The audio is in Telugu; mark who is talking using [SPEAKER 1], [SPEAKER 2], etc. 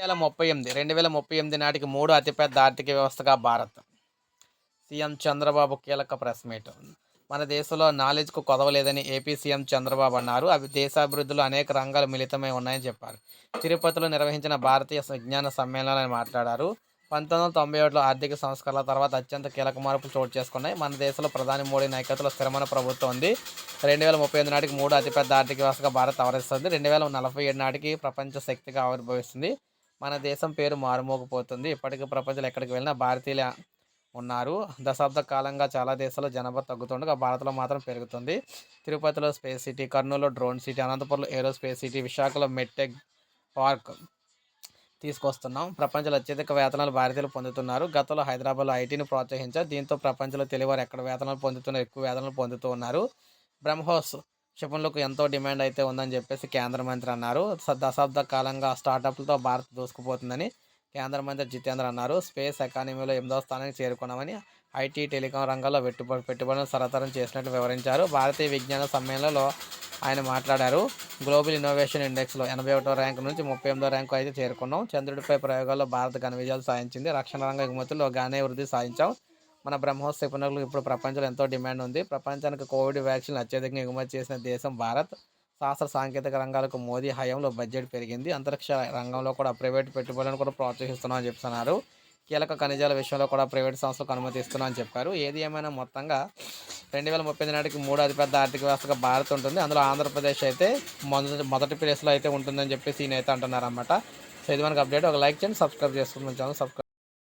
[SPEAKER 1] వేల ముప్పై ఎనిమిది రెండు వేల ముప్పై ఎనిమిది నాటికి మూడు అతిపెద్ద ఆర్థిక వ్యవస్థగా భారత్. సీఎం చంద్రబాబు కీలక ప్రెస్ మీట్. మన దేశంలో నాలెడ్జ్కు కొదవలేదని ఏపీ సీఎం చంద్రబాబు అన్నారు. అవి దేశాభివృద్ధిలో అనేక రంగాలు మిళితమై ఉన్నాయని చెప్పారు. తిరుపతిలో నిర్వహించిన భారతీయ విజ్ఞాన సమ్మేళనాన్ని మాట్లాడారు. పంతొమ్మిది వందల తొంభై ఏడులో ఆర్థిక సంస్కరణల తర్వాత అత్యంత కీలక మార్పులు చోటు చేసుకున్నాయి. మన దేశంలో ప్రధాని మోడీ నాయకత్వంలో స్థిరమైన ప్రభుత్వం ఉంది. రెండు వేల ముప్పై ఎనిమిది నాటికి మూడు అతిపెద్ద ఆర్థిక వ్యవస్థగా భారత్ ఆవరిస్తుంది. రెండు వేల నలభై ఏడు నాటికి ప్రపంచ శక్తిగా ఆవిర్భవిస్తుంది. మన దేశం పేరు మారుమోగిపోతుంది. ఇప్పటికీ ప్రపంచంలో ఎక్కడికి వెళ్ళినా భారతీయుల ఉన్నారు. దశాబ్ద కాలంగా చాలా దేశాల్లో జనాభా తగ్గుతుండగా భారత్లో మాత్రం పెరుగుతుంది. తిరుపతిలో స్పేస్ సిటీ కర్నూలులో డ్రోన్ సిటీ అనంతపురంలో ఏరోస్పేస్ సిటీ విశాఖలో మెట్టెక్ పార్క్ తీసుకొస్తున్నాం. ప్రపంచంలో అత్యధిక వేతనాలు భారతీయులు పొందుతున్నారు. గతంలో హైదరాబాద్లో ఐటీని ప్రోత్సహించారు. దీంతో ప్రపంచంలో తెలివారు ఎక్కడ వేతనాలు పొందుతున్నారు ఎక్కువ వేతనాలు పొందుతూ ఉన్నారు. బ్రహ్మోస్ క్షిపణులకు ఎంతో డిమాండ్ అయితే ఉందని చెప్పేసి కేంద్ర మంత్రి అన్నారు. దశాబ్ద కాలంగా స్టార్టప్లతో భారత్ దూసుకుపోతుందని కేంద్ర మంత్రి జితేంద్ర అన్నారు. స్పేస్ ఎకానమీలో ఎనిమిదవ స్థానానికి చేరుకున్నామని ఐటీ టెలికాం రంగంలో పెట్టుబడి పెట్టుబడులను సరతరం చేసినట్లు వివరించారు. భారతీయ విజ్ఞాన సమ్మేళనలో ఆయన మాట్లాడారు. గ్లోబల్ ఇన్నోవేషన్ ఇండెక్స్లో ఎనభై ఒకటో ర్యాంకు నుంచి ముప్పై ఎనిమిదో ర్యాంకు అయితే చేరుకున్నాం. చంద్రుడిపై ప్రయోగాల్లో భారత్ ఘన విజయాలు సాధించింది. రక్షణ రంగ ఎగుమతుల్లో గానే వృద్ధి సాధించాం. మన బ్రహ్మోస్ క్షిపణులకు ఇప్పుడు ప్రపంచంలో ఎంతో డిమాండ్ ఉంది. ప్రపంచానికి కోవిడ్ వ్యాక్సిన్ అత్యధికంగా ఎగుమతి చేసిన దేశం భారత్. శాస్త్ర సాంకేతిక రంగాలకు మోదీ హయాంలో బడ్జెట్ పెరిగింది. అంతరిక్ష రంగంలో కూడా ప్రైవేట్ పెట్టుబడులను కూడా ప్రోత్సహిస్తున్నామని చెప్తున్నారు. కీలక ఖనిజాల విషయంలో కూడా ప్రైవేట్ సంస్థలకు అనుమతిస్తున్నామని చెప్పారు. ఏది ఏమైనా మొత్తంగా రెండు వేల ముప్పై నాటికి మూడు అతిపెద్ద ఆర్థిక వ్యవస్థగా భారత్ ఉంటుంది. అందులో ఆంధ్రప్రదేశ్ అయితే మొదటి మొదటి ప్లేస్లో అయితే ఉంటుందని చెప్పేసి ఈయన అయితే అంటున్నారు అనమాట సో ఇది మనకు అప్డేట్. ఒక లైక్ చేయండి సబ్స్క్రైబ్ చేసుకుని ఛానల్. సబ్స్క్రైబ్